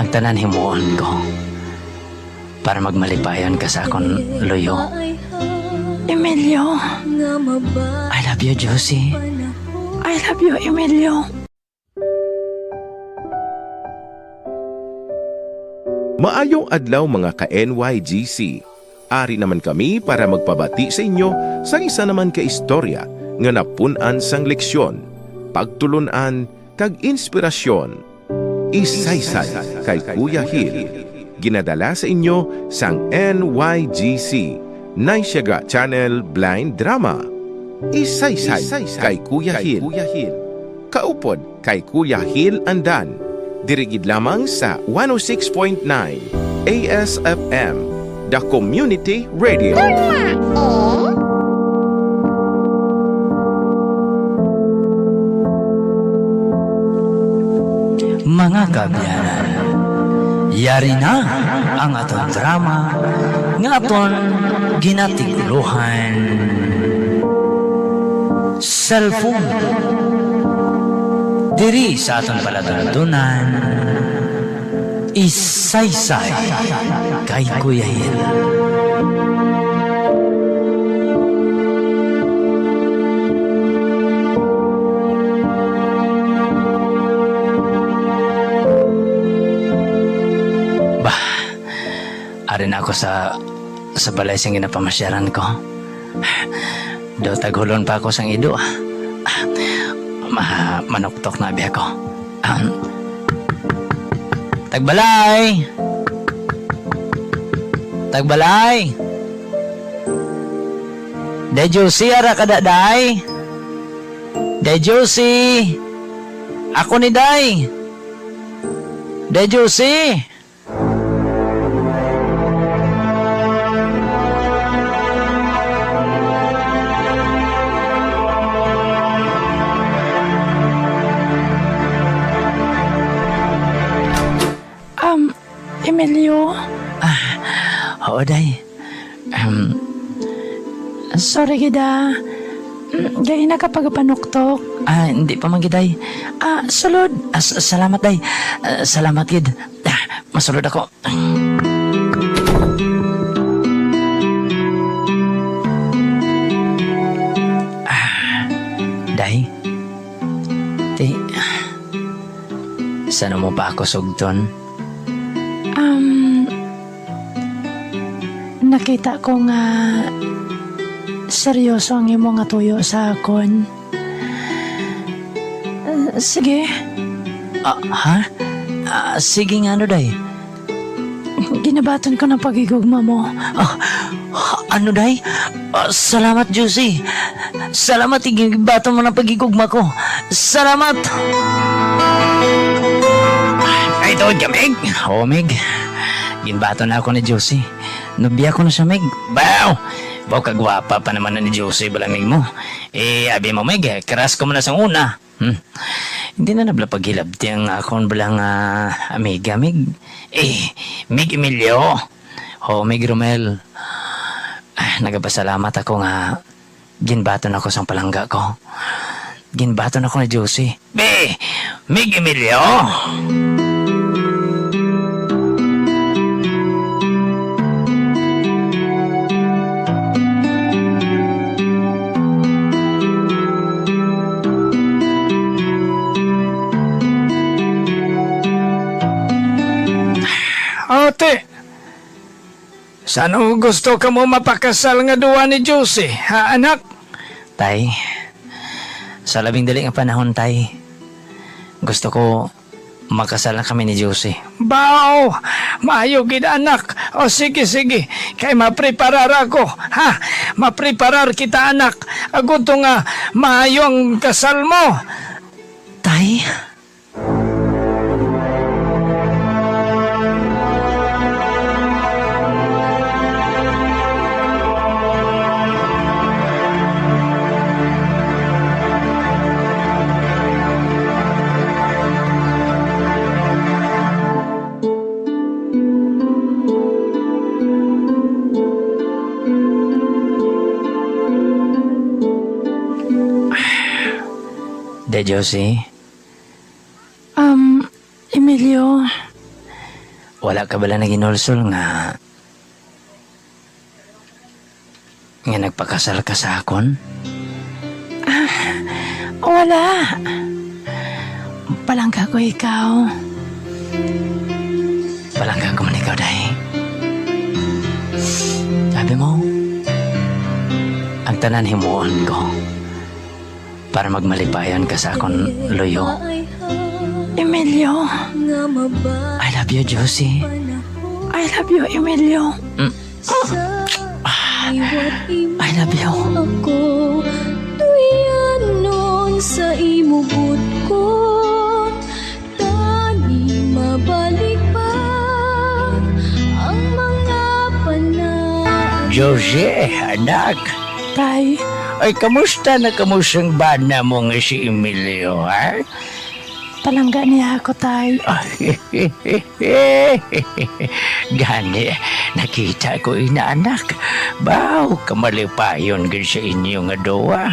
ang tanan himuon ko para magmalipayon ka sa akong luyo. Emilio, I love you, Josie. I love you, Emilio. Maayong adlaw mga ka-NYGC. Ari naman kami para magpabati sa inyo sa isa naman ka istorya nga napunan sang leksyon, pagtulunan, kag inspirasyon. Isaysay kay Kuya Hill. Ginadala sa inyo sang NYGC, Naisyaga Channel Blind Drama. Isaysay kay Kuya Hill. Kaupod kay Kuya Hill Andan. Dirigid lamang sa 106.9 ASFM, The Community Radio. Mga kabyanan, yari na ang atong drama nga aton ginatiguluhan. Cellphone. Diri sa aton paladunan, isaysay kay Kuya Hil. Ako sa sa balay sing ginapamasyaran ko. Do tagulon pa ako sang ido. Ma manuktok na biya ko. Um, tagbalay! Tagbalay! Dejusi ara kada day. Dejusi. Ako ni day. Dejusi. Um, Emilio, Oo, day. Um, sorry gida. Mm, Gaya na kapag panuktok. ah, hindi pa man gid, day. Ah, sulod. Ah, salamat, day. Ah, salamat, gid. Ah, masulod ako. Ah, day. Day. Sana mo pa ako sugton? Nakita ko nga seryoso ang imo nga tuyo sa akon. Uh, sige, Ah, ha? Ah, sige nga, ano, day. ginabaton ko ng pagigugma mo. Ah, ano, day? Ah, salamat, Juicy. Salamat, igibato mo ng pagigugma ko. Salamat! Ay, ito, Meg. Oo, Meg. Ginbato na ako ni Juicy. Nubiya ko na siya, Meg. Bow! Baw kagwapa pa naman na ni Juicy, balamig mo. Eh, abi mo, Meg, eh, karas ko mo na sa una. Hmm. Hindi na nabla paghilabti ang akong balang uh, amiga, Meg. Eh, Meg Emilio. Oh, Meg Romel. Ah, nagapasalamat ako nga ginbaton ako sa palangga ko. Ginbaton ako ni Josie. Be! Mig Emilio! Ate, saan gusto ka mo mapakasal nga duwa ni Josie, ha anak? Tay, sa labing dali nga panahon, Tay, gusto ko makasal na kami ni Josie. Bao, maayo gid anak. O sige sige, kay mapreparar ako, ha? Mapreparar kita anak. Agud to nga maayo ang kasal mo. Tay? De Josie, Um, Emilio, wala ka bala na ginulsol nga nga nagpakasal ka sa akon? Wala. Palangga ko ikaw. Palangga ko man ikaw, day. Sabi mo, ang tanan himuon ko para magmalipayan ka sa akon luyo. Emilio. I love you, Josie. I love you, Emilio. I love you. ako Tuyan nun sa imubot ko Tani mabalik pa Ang mga panahon Josie, anak. Tay, Ay, kamusta na kamusang bana mo nga si Emilio, ha? palangga niya ako, tay. Gani, nakita ko ina anak. Baw, kamalipayon gid sa inyo nga dowa.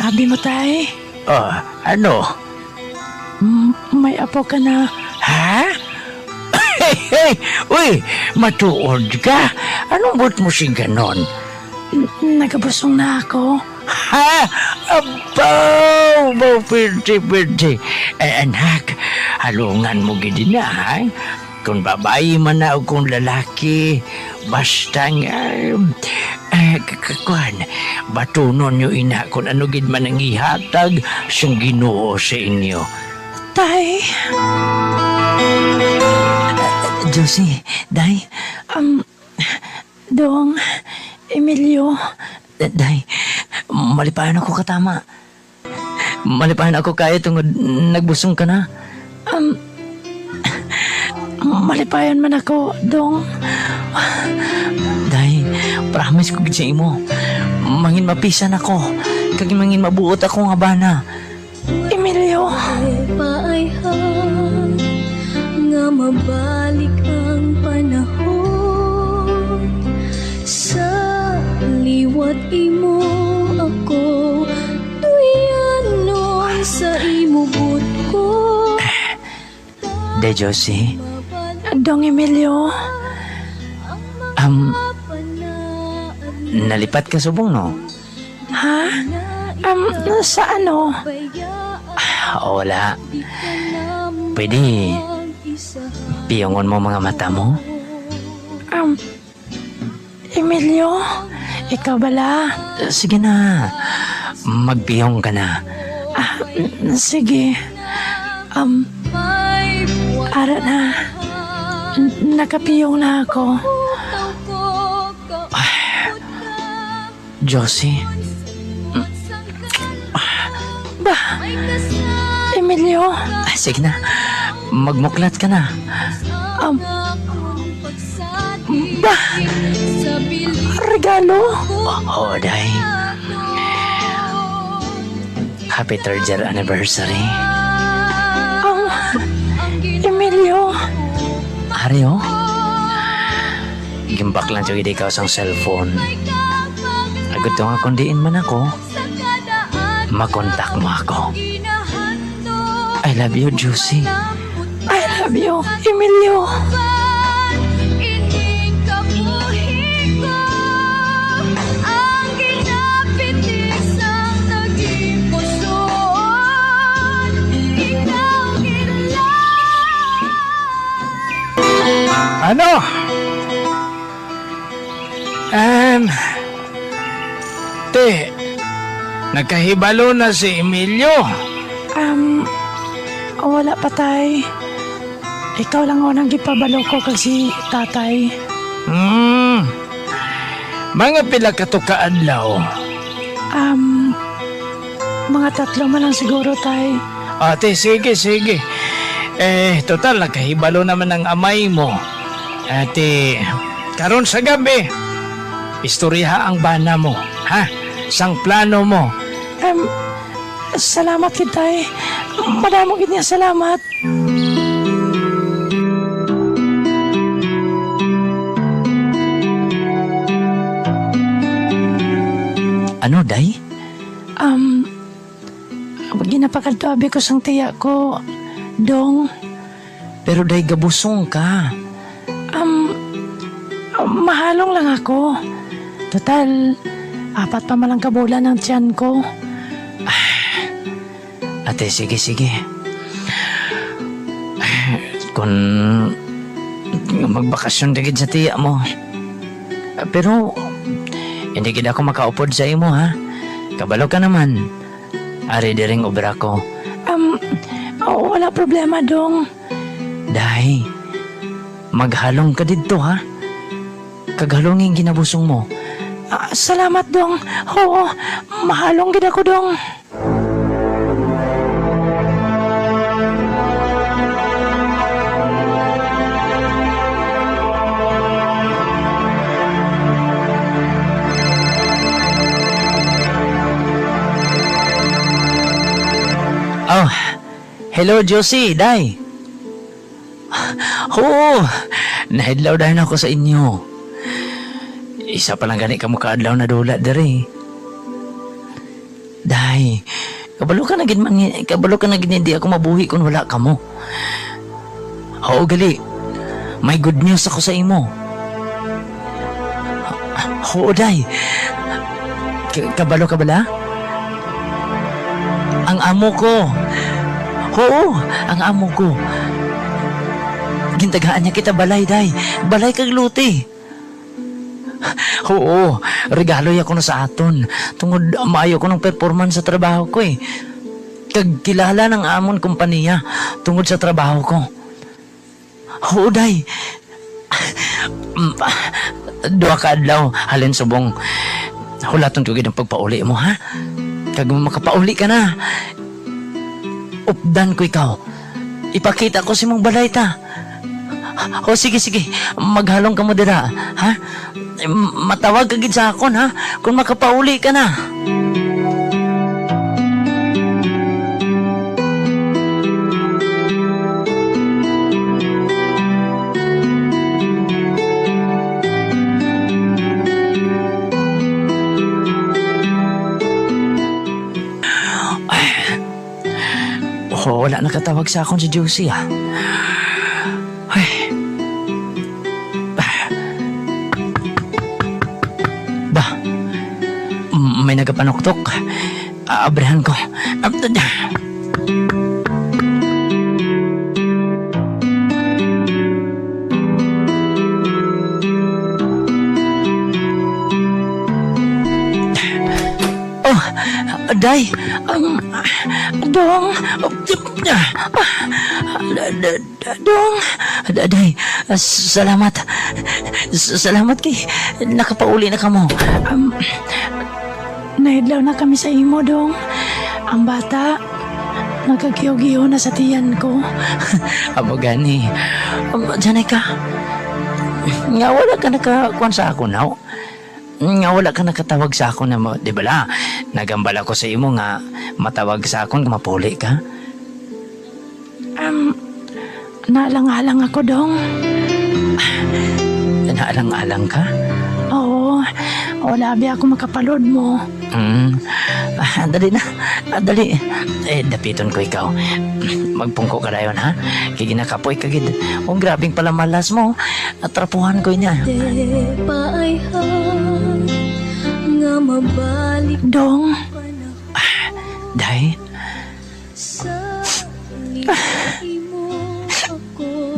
Abi mo, tay. Oh, ano? Mm, may apo ka na. Ha? Uy, matuod ka. Anong buot mo sing ganon? Nagabusong na ako. Ha? Abaw! Baw, pinti, pinti. Eh, anak, halungan mo gid na, ha? Kung babae man na o kung lalaki, basta nga, eh, kakakuan, batunon nyo ina kung ano gid man ang ihatag siyang ginoo sa inyo. Tay, Josie, day, um, dong, Emilio, day, malipayan ako katama. Malipayan ako kaya tungod nagbusong ka na. um, malipayan man ako, dong. Day, promise ko sa imo. Mangin mapisan ako. Kag mangin mabuot ako nga bana. Emilio, paayhan Nga mabalik Day, Josie, dong Emilio. um, nalipat ka subong, no? Ha? Um, sa ano? Ah, wala. Pwede, piyongon mo mga mata mo. Um, Emilio, ikaw bala? Sige na, magpiyong ka na. Ah, sige. Um, ara na. Nakapiyong na ako. Josie, Ba, Emilio, ah, sige na, magmuklat ka na. um, ba, regalo? Oo, day. Happy third year anniversary. Emilio, Aryo? Gimbak lang siya ikaw sa cellphone. Agad to nga kundiin man ako, makontak mo ako. I love you, Juicy. I love you, Emilio. Ano? Um, te, nagkahibalo na si Emilio. Um, wala pa tay. Ikaw lang ako nang gipabalo ko kasi tatay. Hmm. Mga pila ka to kaadlaw. Um, mga tatlo man lang siguro tay. Ate, sige, sige. Eh, total, nagkahibalo naman ng amay mo. Ate, karon sa gabi, istoryaha ang bana mo, ha? Sang plano mo. Um, salamat kitay. Madamo gid niya salamat. Ano, day? Um, ginapakadto abi ko sang tiya ko. Dong, Pero day gabusong ka. Mahalong lang ako. Total, apat pa malang kabulan ng tiyan ko. Ate, sige, sige. Kung magbakasyon digid sa tiya mo. Pero, hindi gid ako makaupod sa imo, ha? Kabalo ka naman. Ari diring obra ko. Um, oh, wala problema dong. Dahi, maghalong ka dito, ha? Kaghalong yung ginabusong mo. Ah, salamat dong. Oo, mahalong gid ako dong. Oh, hello Josie, Day. Oo, nahidlaw dahil ako sa inyo. Isa pa lang gani ka mo kaadlaw na dula dere. Day, kabalo ka na gid man kabalo ka na gid hindi ako mabuhi kung wala ka mo. Oo, gali. May good news ako sa imo. Oo, Day. Kabalo ka bala? Ang amo ko. Oo, ang amo ko. Gintagaan niya kita balay, day. Balay kag luti. Oo, regalo ya ko na sa aton. Tungod maayo ko ng performance sa trabaho ko eh. Kag kilala ng amon kumpanya tungod sa trabaho ko. Oo, day. Dua ka adlaw, halin subong. Hulaton tugid ang pagpauli mo, ha? Kag makapauli ka na. Updan ko ikaw. Ipakita ko si mong balay ta. O sige, sige. Maghalong ka mo dira. Ha? M- Matawag ka gid sa akon, ha? Kung makapauli ka na. Oh, wala nakatawag sa akon si Josie, ah. Nagapanoktok. Aabrahan ko. Ah, Oh, Day, um, Dong, da- Dong, Da- Day, salamat. Salamat kay nakapauli na ka nahidlaw na kami sa imo dong. Ang bata, nagkagiyo-giyo na sa tiyan ko. Amo gani. Um, Diyan ka. Nga wala ka nakakuan sa ako now. Nga wala ka nakatawag sa ako na mo, di ba la? Nagambal ako sa imo nga matawag sa akon nga mapuli ka. Um, naalang-alang ako dong. Naalang-alang ka. Wala bi ako makapalood mo. Mm. Ah, dali na. Ah, dali. Eh, dapiton ko ikaw. Magpungko ka dayon, ha? Kaya ginakapoy ka gid. Oh, grabing pala malas mo. Atrapuhan ko niya. Dong, na Day,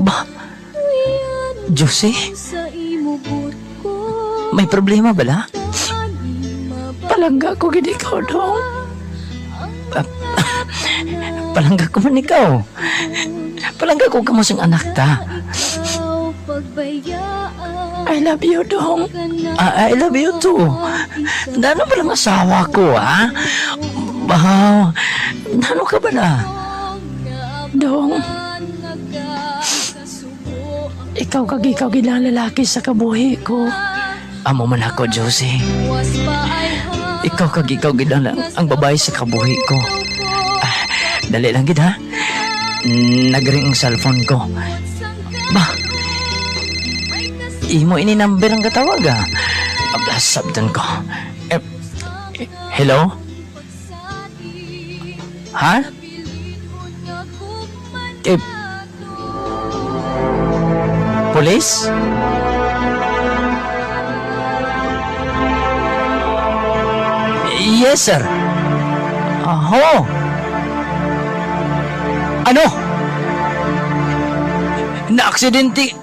ba? Josie, may problema bala? Palangga ko gid ikaw dong. Palangga ko man ikaw. Palangga ko ka mo sing anak ta. I love you dong. na Ah, I love you too. Nano ba lang asawa ko, ha? Bahaw, nano ka ba na? Dong, ikaw kag ikaw gid ang lalaki sa kabuhi ko. Amo man ako, Josie. Ha Ikaw kag ikaw gid ang, ang babae sa kabuhi ko. Ah, dali lang gid ha. Nagring ang cellphone ko. Ba? Imo ini number ang katawag ah. Ablas sabdan ko. Eh, hello? Ha? Eh, Police? Yes, sir. Aho. Ano? Na-aksidente.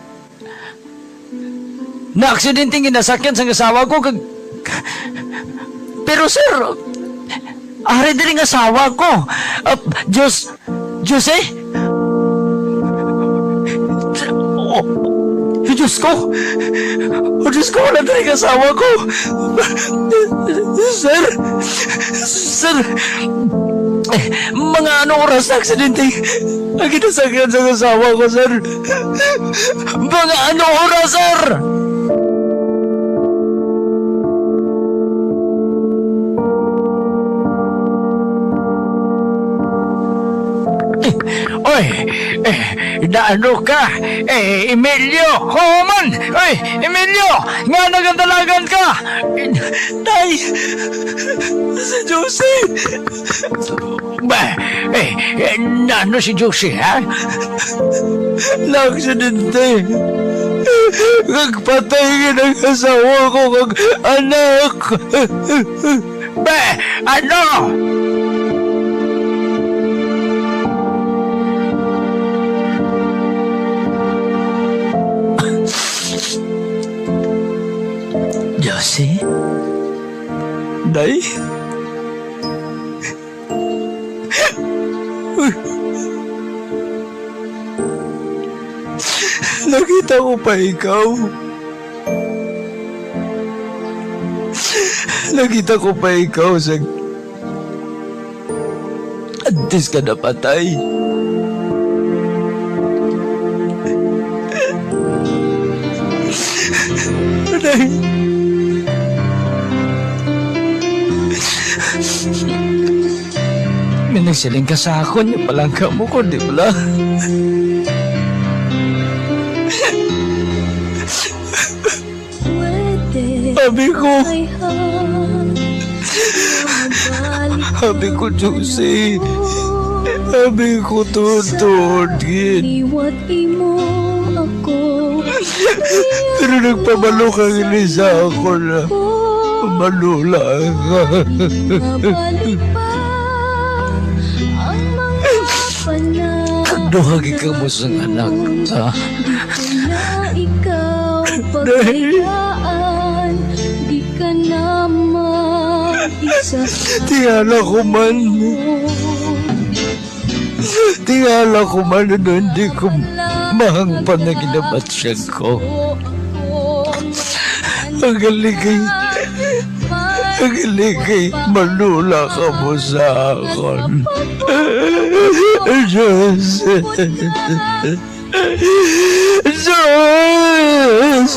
Na-aksidente ginasakyan sa asawa ko kag... Pero sir, ari din ang asawa ko. Uh, Diyos... Diyos eh? Diyos ko! Oh, Diyos ko, wala din ang asawa ko! Sir! Sir! Mga anong oras na aksidente? Ang kinasakyan sa asawa ko, sir. Mga anong oras, sir? Oy, eh, naano ka? Eh, Emilio, Homan! Oy, Emilio, nga nagandalagan ka! Tay, si Josie! Ba, eh, eh, naano si Josie, ha? Na-aksidente. Nagpatay ka ng asawa ko kag anak. Ba, ano? Josie? Day? Nakita ko pa ikaw. Nakita ko pa ikaw sa... Antes ka na patay. May nagsiling ka sa akin, yung palangka mo ko, di ba? Sabi ko, sabi ko, Josie. Sabi ko, tutugin. Iwat imo ako Pero nagpabalo ka sa ako na malula ka. Duhagi ka mo sa anak ta. Ikaw pagkayaan Di ka na mag-isa Tingala ko man. Tingala ko man na hindi ko mahangpan na ginabatsyan ko. Ang galigay, ang galigay, malula ka mo sa akin. Diyos. Diyos.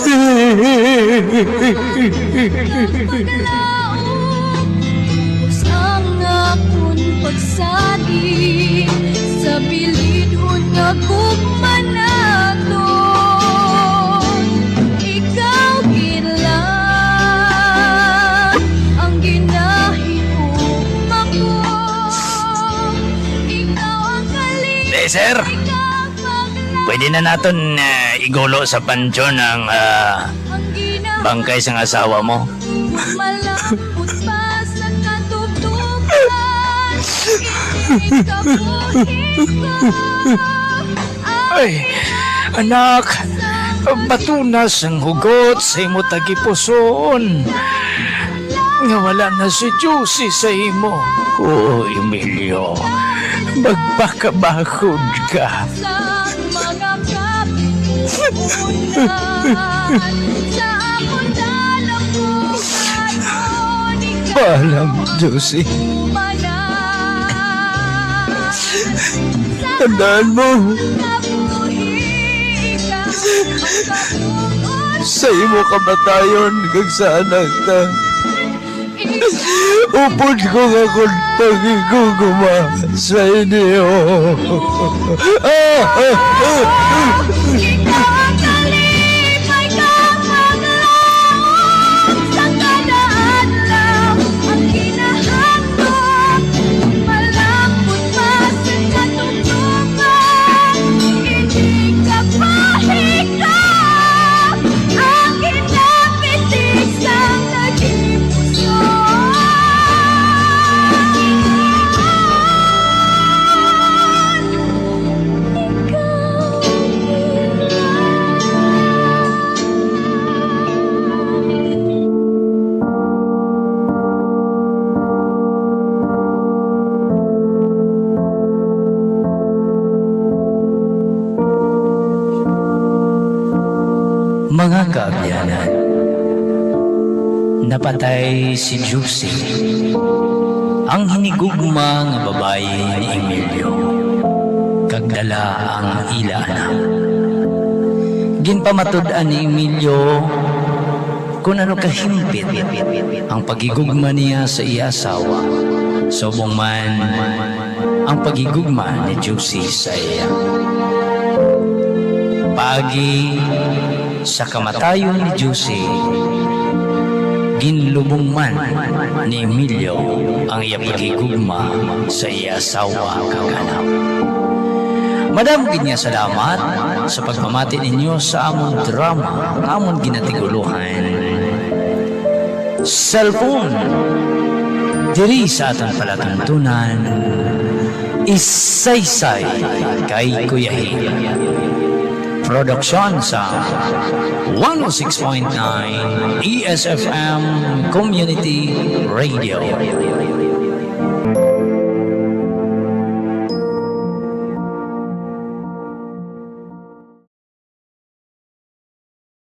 Sir, pwede na natin uh, igulo sa pansyon ng ah, bangkay sa asawa mo. Ay, anak, batunas ang hugot sa imo tagipusoon. Nga wala na si Josie sa imo. Oo, Emilio, magpakabakod ka. Paalam, Josie. umanan Tandaan mo, sa imo kamatayon kag sa anak ta. Upod ko nga kung pagiguguma sa inyo. Ah, ah, ah. Mga kaabyanan, napatay si Juicy, ang hinigugma nga babae ni Emilio, kagdala ang ila anak. Ginpamatud-an ni Emilio kung ano kahimpit ang pagigugma niya sa iya asawa. Subong man ang pagigugma ni Juicy sa iya. Pagi sa kamatayon ni Juicy, ginlubong man ni Emilio ang iya pagigugma sa iya asawa kaganap. Madam ginya salamat sa pagpamati ninyo sa among drama among ginatiguluhan. Cellphone diri sa atong palatuntunan isaysay kay Kuya Hil. Produksyon sa 106.9 ESFM Community Radio.